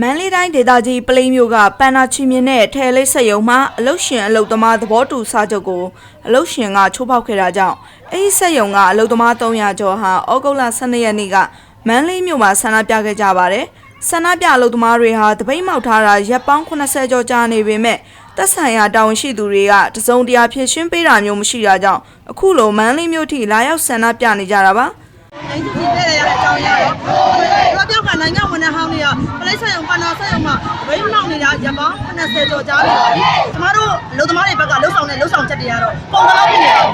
မန္တလေးတိုင်းဒေသကြီးပလိမ်းမြို့ကပန်နာချီမြင့်နဲ့ထဲလေးဆက်ယုံမှာအလုတ်ရှင်အလုတ်သမားသဘောတူစာချုပ်ကိုအလုတ်ရှင်ကချိုးဖောက်ခဲ့တာကြောင့်အဲဒီဆက်ယုံကအလုတ်သမား300ကျော်ဟာဩဂုတ်လ12ရက်နေ့ကမန္တလေးမြို့မှာဆန္ဒပြခဲ့ကြပါတယ်။ ဆန္ဒပြအလုတ်သမားတွေဟာတပိတ်မှောက်ထားတာရက်ပေါင်း80ကျော်ကြာနေပေမဲ့တက်ဆိုင်ရာတာဝန်ရှိသူတွေကတစုံတရာဖြည့်ရှင်းပေးတာမျိုးမရှိတာကြောင့်အခုလိုမန္တလေးမြို့ထိလာရောက်ဆန္ဒပြနေကြတာပါ။တိုင်းသူပြည်တဲ့ရတဲ့အကြောင်းရတော့တော့ပြောက်ကနိုင်ငံဝန်ထမ်းဟောင်းတွေကပလိဆက်ရုံပနာဆက်ရုံမှာဝိမ်းမောက်နေတာရပောင်း80ကျော်ကြားပြီကျမတို့လူသမားတွေဘက်ကလှုပ်ဆောင်တဲ့လှုပ်ဆောင်ချက်တွေကတော့ပုံသလားဖြစ်နေတယ်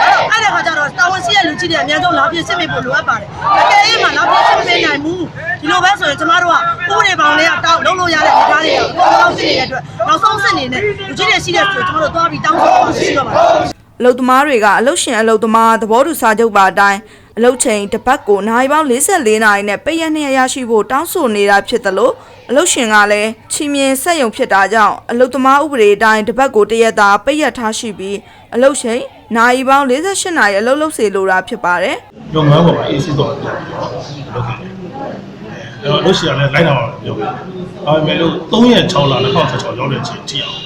အဲ့ဒါအဲ့ဒါခါကျတော့တာဝန်ရှိတဲ့ လူကြီးတွေအများဆုံးလာပြည့်စစ်မိဖို့လိုအပ်ပါတယ်တကယ်ရေးမှာလာပြည့်စစ်မပေးနိုင်ဘူးဒီလိုပဲဆိုရင်ကျမတို့ကဥပဒေပေါင်းလေးကတောင်းလုံးလို့ရတဲ့အနေအထားတွေကပုံသလားဖြစ်နေတဲ့အတွက်နောက်ဆုံးစစ်နေတဲ့လူကြီးတွေရှိတဲ့ဆိုကျမတို့သွားပြီးတောင်းဆိုပါရှိတော့ပါတယ်အလုတ်သမားတွေကအလုတ်ရှင်အလုတ်သမားသဘောတူစာချုပ်ပါအတိုင်းအလုတ်ချိန်တစ်ပတ်ကိုနိုင်ပေါင်း44နာရီနဲ့ပိတ်ရက်200ရရှိဖို့တောင်းဆိုနေတာဖြစ်သလိုအလုတ်ရှင်ကလည်းချီမြင်ဆက်ယုံဖြစ်တာကြောင့်အလုတ်သမားဥပဒေအတိုင်းတစ်ပတ်ကိုတစ်ရက်သာပိတ်ရက်ထားရှိပြီးအလုတ်ချိန် နိုင်ပေါင်း48နာရီအလုတ်လုပ်စေလိုတာဖြစ်ပါတယ်လုပ်ငန်းပေါ်မှာ AC တော့ပြောပြီးတော့လုပ်ခဲ့တယ်။အဲ့တော့လို့ရှိရလဲလိုက်တာပါပြောခဲ့တယ်။ဒါပေမဲ့လို့3ရက်6လ2016ရောက်တဲ့အချိန်ထိအောင်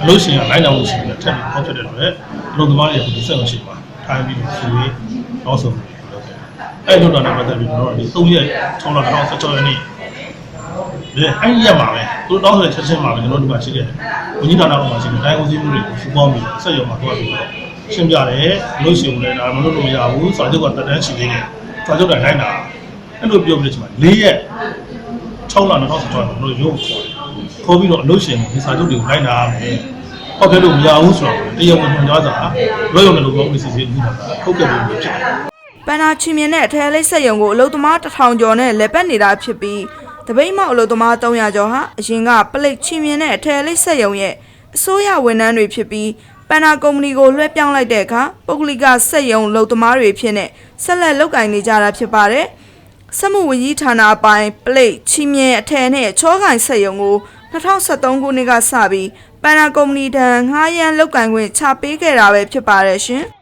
အလို့ရှိရင်လိုက်တာမှုရှိတယ်ထပ်ပြီးဖောက်ဖြစ်တဲ့အတွက်အလုပ်သမားတွေကဒီစက်မရှိပါထိုင်ပြီးသူတွေနောက်ဆုံးလုပ်ခဲ့တယ်။အဲ့လိုတော့လည်းပတ်သက်ပြီးတော့ဒီ3ရက်6လ2016ရက်နေ့ဒီအဲ့ဒီရက်မှာပဲသူတို့တောင်းဆိုတဲ့ချက်ချင်းမှာပဲကျွန်တော်တို့ဒီမှာရှိခဲ့တယ်။ဝန်ကြီးဌာနကမှရှိတယ်တိုင်းဦးစီးမှုတွေကိုစူပေါင်းပြီးဆက်ရုံမှာတွားပြီးတော့ ရှင်းပြတယ်လို့ရှိရင်လည်းဒါမလို့လို့မရဘူးစာချုပ်ကတက်တန်းရှိသေးတယ်စာချုပ်တိုင်းလိုက်တာအဲ့လိုပြောပြီးတော့ကျွန်မ၄ရက်6လ2016မှာတို့ရုံးခေါ်တယ်ခေါ်ပြီးတော့အလို့ရှိရင်ဒီစာချုပ်တွေကိုလိုက်နာရမယ်ဟောက်ခဲ့လို့မရဘူးဆိုတော့တရားဝင်ညွှန်ကြားစာရွေးရုံနဲ့လို့ပြောပြီးစီစဉ်ပြီးတော့ထုတ်ခဲ့လို့ဖြစ်တယ်ပန်နာချီမြင်တဲ့အထက်လေးဆက်ယုံကိုအလုတ်သမား1000ကျော်နဲ့လက်ပတ်နေတာဖြစ်ပြီးတပိတ်မောက်အလုတ်သမား300ကျော်ဟာအရင်ကပလိတ်ချီမြင်တဲ့အထက်လေးဆက်ယုံရဲ့အစိုးရဝန်ထမ်းတွေဖြစ်ပြီး ပန်နာကုမ္ပဏီကိုလွှဲပြောင်းလိုက်တဲ့အခါပုဂ္ဂလိကဆက်ယုံအလုတ်သမားတွေဖြစ်နေဆက်လက်လုပ်ကင်နေကြတာဖြစ်ပါတယ်စက်မှုဝန်ကြီးဌာနအပိုင်းပလိတ်ချီမြင်အထက်နဲ့ချောကင်ဆက်ယုံကို2023ခုနှစ်ကစပြီးပန်နာကုမ္ပဏီထံငှားရမ်းလုပ်ကင်ခွင့်ချပေးခဲ့တာပဲဖြစ်ပါတယ်ရှင်။